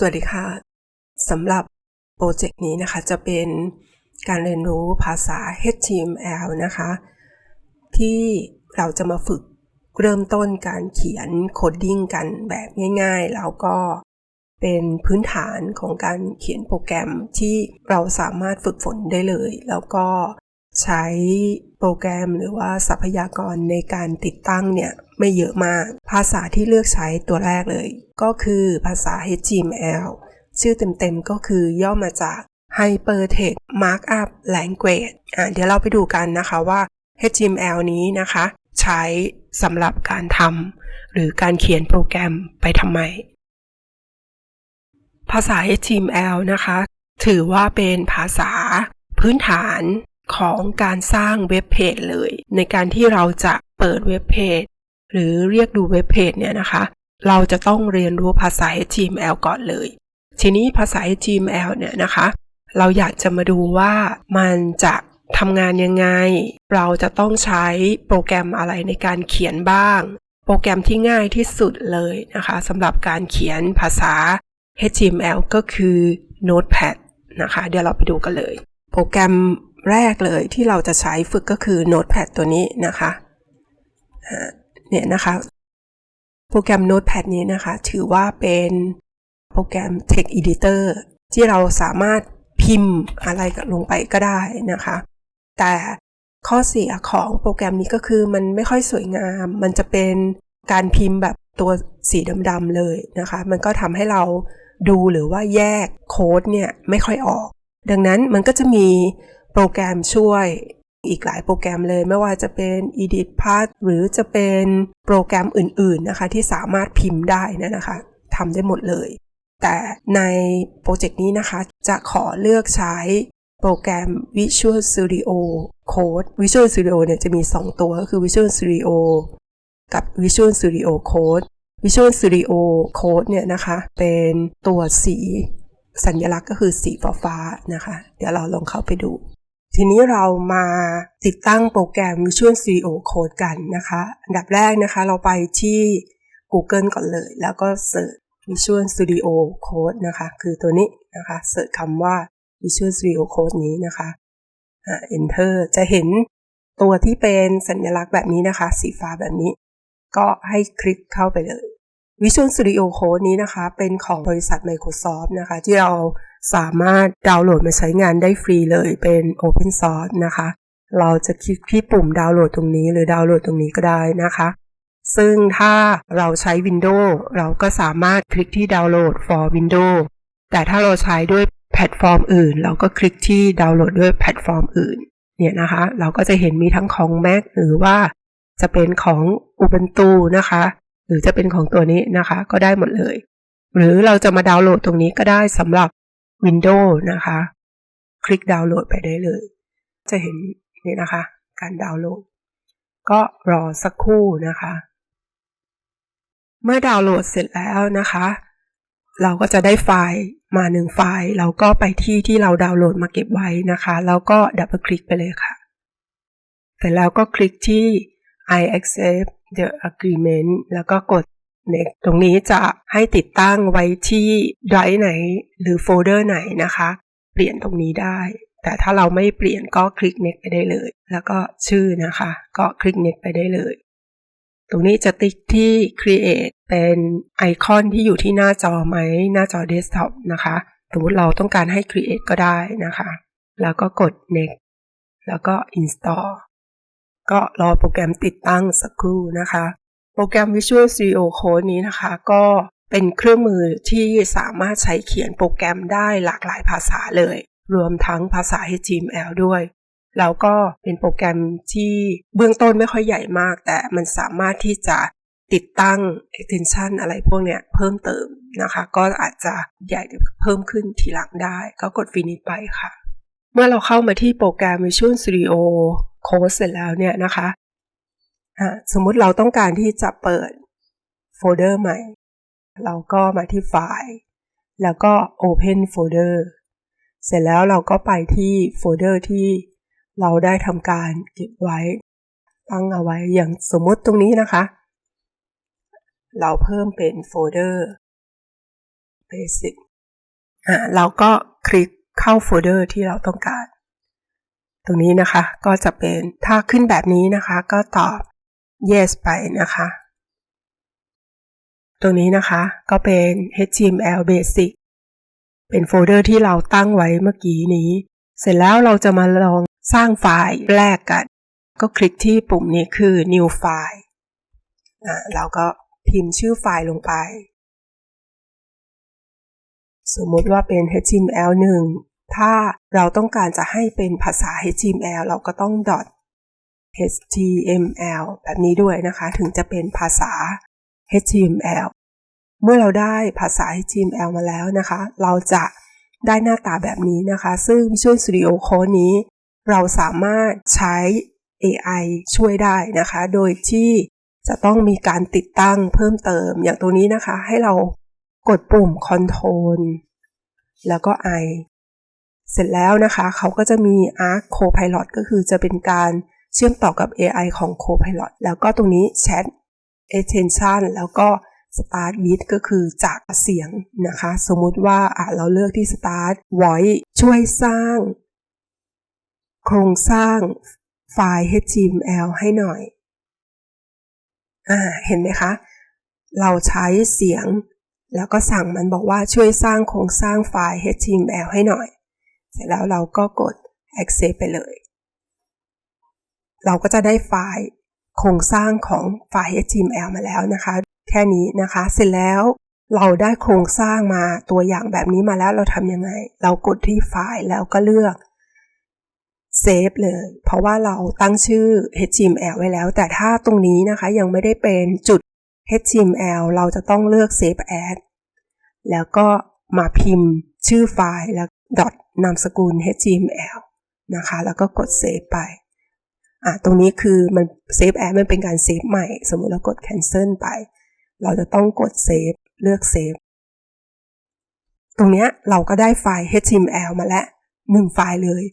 สวัสดีค่ะสำหรับโปรเจกต์นี้นะคะจะเป็นการเรียนรู้ภาษา HTML นะคะ ที่เราจะมาฝึกเริ่มต้นการเขียนโคดดิ้งกันแบบง่ายๆ แล้วก็เป็นพื้นฐานของการเขียนโปรแกรมที่เราสามารถฝึกฝนได้เลย แล้วก็ ใช้โปรแกรมหรือว่าทรัพยากรในการติดตั้งเนี่ยไม่เยอะมาก ภาษาที่เลือกใช้ตัวแรกเลย ก็คือภาษา HTML ชื่อเต็มๆก็คือย่อมาจาก Hypertext Markup Language อะเดี๋ยวเราไปดูกันนะคะว่า HTML นี้นะคะ ใช้สำหรับการทำหรือการเขียนโปรแกรมไปทำไม ภาษา HTML นะคะ ถือว่าเป็นภาษาพื้นฐาน ของการสร้างเว็บเพจเลย ในการที่เราจะเปิดเว็บเพจหรือเรียกดูเว็บเพจเนี่ยนะคะ เราจะต้องเรียนรู้ภาษา HTML ก่อนเลย ทีนี้ภาษา HTML เนี่ยนะคะ เราอยากจะมาดูว่ามันจะทำงานยังไง เราจะต้องใช้โปรแกรมอะไรในการเขียนบ้าง โปรแกรมที่ง่ายที่สุดเลยนะคะสำหรับการเขียนภาษา HTML ก็คือ Notepad นะคะ เดี๋ยวเราไปดูกันเลย โปรแกรม แรกเลยที่เราจะใช้ฝึกก็คือ Notepad ตัวนี้นะคะเนี่ยนะคะโปรแกรม Notepad นี้นะคะ ถือว่าเป็นโปรแกรม Text Editor ที่เราสามารถพิมพ์อะไรลงไปก็ได้นะคะ แต่ข้อเสียของโปรแกรมนี้ก็คือมันไม่ค่อยสวยงาม มันจะเป็นการพิมพ์แบบตัวสีดำๆเลยนะคะ มันก็ทำให้เราดูหรือว่าแยกโค้ดเนี่ยไม่ค่อยออก ดังนั้นมันก็จะมี โปรแกรมช่วยอีกหลายโปรแกรมเลยไม่ว่าจะเป็น Edit Path หรือจะเป็นโปรแกรมอื่นๆนะคะ ที่สามารถพิมพ์ได้นะนะคะทำได้หมดเลย แต่ในโปรเจกต์นี้นะคะ จะขอเลือกใช้โปรแกรม Visual Studio Code Visual Studio เนี่ยจะมี 2 ตัวก็คือ Visual Studio กับ Visual Studio Code Visual Studio Code เนี่ยนะคะ เป็นตัวสีสัญลักษณ์ก็คือสีฟ้าๆนะคะ เดี๋ยวเราลองเข้าไปดู ทีนี้เรามาติดตั้งโปรแกรม Visual Studio Code กันนะคะ อันดับแรกนะคะเราไปที่ Google ก่อนเลย แล้วก็เสิร์ช Visual Studio Code นะคะ คือตัวนี้นะคะเสิร์ชคำว่า Visual Studio Code นี้นะคะ Enter จะเห็นตัวที่เป็นสัญลักษณ์แบบนี้นะคะ สีฟ้าแบบนี้ ก็ให้คลิกเข้าไปเลย Visual Studio Code นี้นะคะ เป็นของบริษัท Microsoft นะคะ ที่เราสามารถดาวน์โหลดมาใช้งานได้ฟรีเลยเป็น Open Source นะคะ เราจะคลิกที่ปุ่มดาวน์โหลดตรงนี้หรือดาวน์โหลดตรงนี้ก็ได้นะคะ ซึ่งถ้าเราใช้ Windows เราก็สามารถคลิกที่ดาวน์โหลด for Windows แต่ถ้าเราใช้ด้วยแพลตฟอร์มอื่น เราก็คลิกที่ดาวน์โหลดด้วยแพลตฟอร์มอื่นเนี่ยนะคะ เราก็จะเห็นมีทั้งของ Mac หรือว่าจะเป็นของ Ubuntu นะคะ หรือจะเป็นของตัวนี้นะคะ ก็ได้หมดเลย หรือเราจะมาดาวน์โหลดตรงนี้ก็ได้สำหรับ Windows นะคะ คลิกดาวน์โหลดไปได้เลย จะเห็นนี่นะคะ การดาวน์โหลด ก็รอสักครู่นะคะ เมื่อดาวน์โหลดเสร็จแล้วนะคะ เราก็จะได้ไฟล์มาหนึ่งไฟล์ เราก็ไปที่ที่เราดาวน์โหลดมาเก็บไว้นะคะ แล้วก็ดับเบิลคลิกไปเลยค่ะ เสร็จแล้วก็คลิกที่ I accept the agreement แล้วก็กด next ตรงนี้จะให้ติดตั้งไว้ที่ไดรฟ์ไหน หรือโฟลเดอร์ไหนนะคะ เปลี่ยนตรงนี้ได้ แต่ถ้าเราไม่เปลี่ยนก็คลิก next ไปได้เลย แล้วก็ชื่อนะคะ ก็คลิก next ไปได้เลย ตรงนี้จะติ๊กที่ create เป็นไอคอนที่อยู่ที่หน้าจอไหม หน้าจอ desktop นะคะ สมมติเราต้องการให้ create ก็ได้นะคะ แล้วก็กด next แล้วก็ install ก็รอโปรแกรมติดตั้งสักครู่นะคะ โปรแกรม Visual Studio Code นี้นะคะก็เป็นเครื่องมือที่สามารถใช้เขียนโปรแกรมได้หลากหลายภาษาเลย รวมทั้งภาษา HTML ด้วยแล้วก็เป็นโปรแกรมที่เบื้องต้นไม่ค่อยใหญ่มาก แต่มันสามารถที่จะติดตั้ง extension อะไรพวกเนี้ยเพิ่มเติมนะคะ ก็อาจจะใหญ่เพิ่มขึ้นทีหลังได้ ก็กด finish ไปค่ะ เมื่อเราเข้ามาที่โปรแกรม Visual Studio โค้ดเสร็จแล้วเนี่ยนะคะสมมุติเราต้องการที่จะเปิดโฟลเดอร์ใหม่ เราก็มาที่ไฟล์ แล้วก็ Open Folder เสร็จแล้วเราก็ไปที่โฟลเดอร์ที่เราได้ทำการเก็บไว้ ตั้งเอาไว้อย่างสมมติตรงนี้นะคะ เราเพิ่มเป็นโฟลเดอร์ Basic อ่าเราก็คลิกเข้าโฟลเดอร์ที่เราต้องการ ตรงนี้นะคะก็จะเป็นถ้าขึ้นแบบนี้นะคะ ก็ตอบ yes ไปนะคะ ตรงนี้นะคะก็เป็น html basic เป็นโฟลเดอร์ที่เราตั้งไว้เมื่อกี้นี้ เสร็จแล้วเราจะมาลองสร้างไฟล์แรกกัน ก็คลิกที่ปุ่มนี้คือ new file อ่าเราก็พิมพ์ชื่อไฟล์ลงไป สมมติว่าเป็น html 1 ถ้าเราต้องการจะให้เป็นภาษา html เราก็ต้อง html แบบนี้ด้วยนะคะ ถึงจะเป็นภาษา html เมื่อเราได้ภาษา HTML มาแล้วนะคะ เราจะได้หน้าตาแบบนี้นะคะ ซึ่ง Visual Studio Code นี้ เราสามารถใช้ AI ช่วยได้นะคะ โดยที่จะต้องมีการติดตั้งเพิ่มเติมอย่างตัวนี้นะคะ ให้เรากดปุ่ม Control แล้วก็ I เสร็จแล้วนะคะ เขาก็จะมี Arc Copilot ก็คือจะเป็นการเชื่อมต่อกับ AI ของ Copilot แล้วก็ตรงนี้ Chat Attention แล้วก็ Start with ก็คือจากเสียงนะคะ สมมุติว่าเราเลือกที่ Start Voice ช่วยสร้าง โครงสร้างไฟล์ HTML ให้หน่อยอ่าเห็นไหมคะ เราใช้เสียง แล้วก็สั่งมันบอกว่าช่วยสร้างโครงสร้างไฟล์ HTML ให้หน่อย เสร็จแล้วเราก็กด accept ไปเลย เราก็จะได้ไฟล์โครงสร้างของไฟล์ HTML มาแล้วนะคะ แค่นี้นะคะ เสร็จแล้วเราได้โครงสร้างมาตัวอย่างแบบนี้มาแล้วเราทำยังไง เรากดที่ไฟล์แล้วก็เลือกเซฟเลย เพราะว่าเราตั้งชื่อ HTML ไว้แล้ว แต่ถ้าตรงนี้นะคะยังไม่ได้เป็นจุด HTML เราจะต้องเลือก Save As แล้วก็มาพิมพ์ชื่อไฟล์แล้ว dot นามสกุล HTML นะคะ แล้วก็กด Save ไปอะตรงนี้คือมัน Save As มันเป็นการเซฟใหม่ สมมติเรากด Cancel ไป เราจะต้องกดเซฟเลือกเซฟตรงนี้เราก็ได้ไฟล์ HTML มาแล้ว1ไฟล์เลย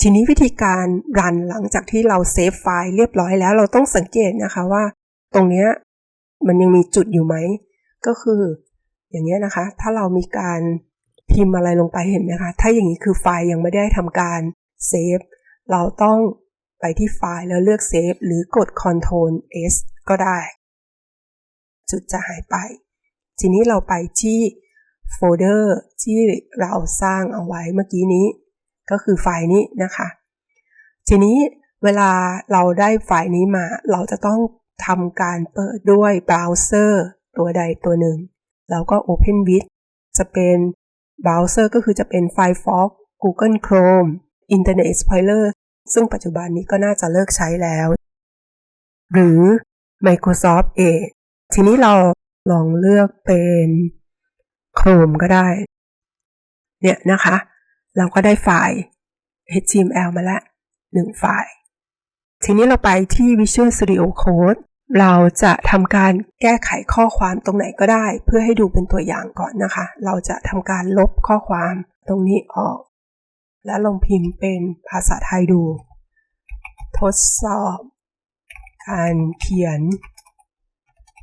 ทีนี้วิธีการรันหลังจากที่เราเซฟไฟล์เรียบร้อยแล้ว เราต้องสังเกตนะคะว่า ตรงนี้มันยังมีจุดอยู่ไหม ก็คือ อย่างเงี้ยนะคะ ถ้าเรามีการ พิมพ์อะไรลงไปเห็นไหมคะ ถ้าอย่างนี้คือไฟล์ยังไม่ได้ทำการเซฟ เราต้องไปที่ไฟล์แล้วเลือกเซฟหรือกด Ctrl S ก็ได้ จุดจะหายไป ทีนี้เราไปที่โฟลเดอร์ที่เราสร้างเอาไว้เมื่อกี้นี้ ก็คือไฟล์นี้นะคะ ทีนี้เวลาเราได้ไฟล์นี้มา เราจะต้องทำการเปิดด้วยเบราว์เซอร์ตัวใดตัวหนึ่ง แล้วก็ Open with จะเป็น เบราว์เซอร์ก็คือจะเป็น Firefox Google Chrome Internet Explorer ซึ่งปัจจุบันนี้ก็น่าจะเลิกใช้แล้ว หรือ Microsoft Edge ทีนี้เราลองเลือกเป็น Chrome ก็ได้ เนี่ยนะคะ เราก็ได้ไฟล์ HTML มาแล้ว1ไฟล์ ทีนี้เราไปที่ Visual Studio Code เราจะทำการแก้ไขข้อความตรงไหนก็ได้ เพื่อให้ดูเป็นตัวอย่างก่อนนะคะ เราจะทำการลบข้อความตรงนี้ออก และลงพิมพ์เป็นภาษาไทยดู ทดสอบ การเขียน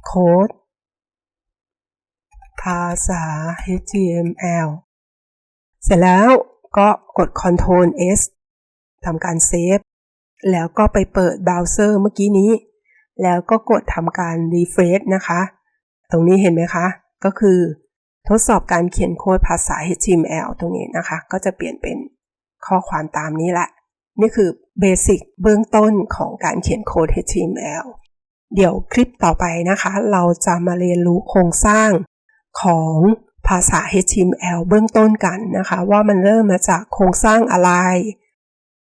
โค้ด ภาษา HTML เสร็จแล้วก็กด Ctrl S ทำการเซฟ แล้วก็ไปเปิดเบราว์เซอร์เมื่อกี้นี้ แล้วก็กดทำการ refresh นะคะ ตรงนี้เห็นไหมคะ ก็คือทดสอบการเขียนโค้ดภาษา HTML ตรงนี้นะคะ ก็จะเปลี่ยนเป็นข้อความตามนี้แหละ นี่คือเบสิกเบื้องต้นของการเขียนโค้ด HTML เดี๋ยวคลิปต่อไปนะคะ เราจะมาเรียนรู้โครงสร้างของภาษา HTML เบื้องต้นกันนะคะ ว่ามันเริ่มมาจากโครงสร้างอะไร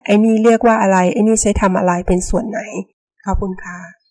ไอ้นี่เรียกว่าอะไร ไอ้นี่ใช้ทำอะไรเป็นส่วนไหน ขอบคุณค่ะ